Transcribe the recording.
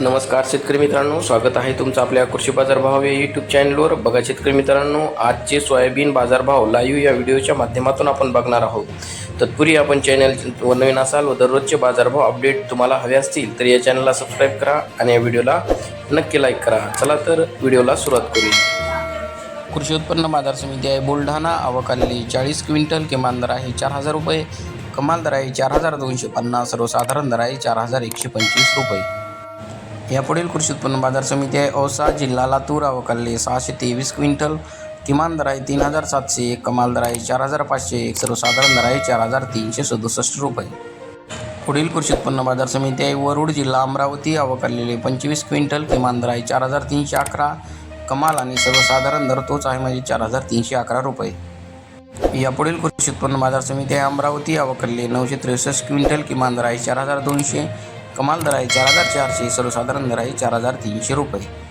नमस्कार शेतकरी मित्रांनो स्वागत आहे तुमचं आपल्या कृषी बाजार भाव या यूट्यूब चॅनलवर बघा शेतकरी मित्रांनो आजचे सोयाबीन बाजारभाव लाईव्ह या व्हिडिओच्या माध्यमातून आपण बघणार आहोत. तत्पूर्वी आपण चॅनल व नवीन असाल व दररोजचे बाजारभाव अपडेट तुम्हाला हवे असतील तर या चॅनलला सबस्क्राईब करा आणि या व्हिडिओला नक्की लाईक करा. चला तर व्हिडिओला सुरुवात करूया कृषी उत्पन्न बाजार समिती आहे बुलढाणा. आवक चाळीस क्विंटल किमान दर आहे चार हजार रुपये. कमाल दर आहे चार हजार दोनशे पन्नास. सर्वसाधारण दर आहे चार हजार एकशे पंचवीस रुपये. यापुढील कृषी उत्पन्न बाजार समिती आहे. औसा जिल्हा लातूर अवकालले सहाशे तेवीस क्विंटल. किमान दर आहे तीन हजार सातशे एक कमाल दर आहे चार हजार पाचशे एक सर्वसाधारण दर आहे चार हजार तीनशे सदुसष्ट रुपये. पुढील कृषी उत्पन्न बाजार समिती आहे. वरुड जिल्हा अमरावती अवकाललेले पंचवीस क्विंटल किमान दर आहे चार हजार तीनशे अकरा. कमाल आणि सर्वसाधारण दर तोच आहे म्हणजे चार हजार तीनशे अकरा रुपये. यापुढील कृषी उत्पन्न बाजार समिती आहे. अमरावती अवकल्ले नऊशे त्रेसष्ट क्विंटल किमान दर आहे चार हजार दोनशे. कमाल दर आहे. चार हजार चारशे सर्वसाधारण दर आहे. चार हजार तीनशे रुपये.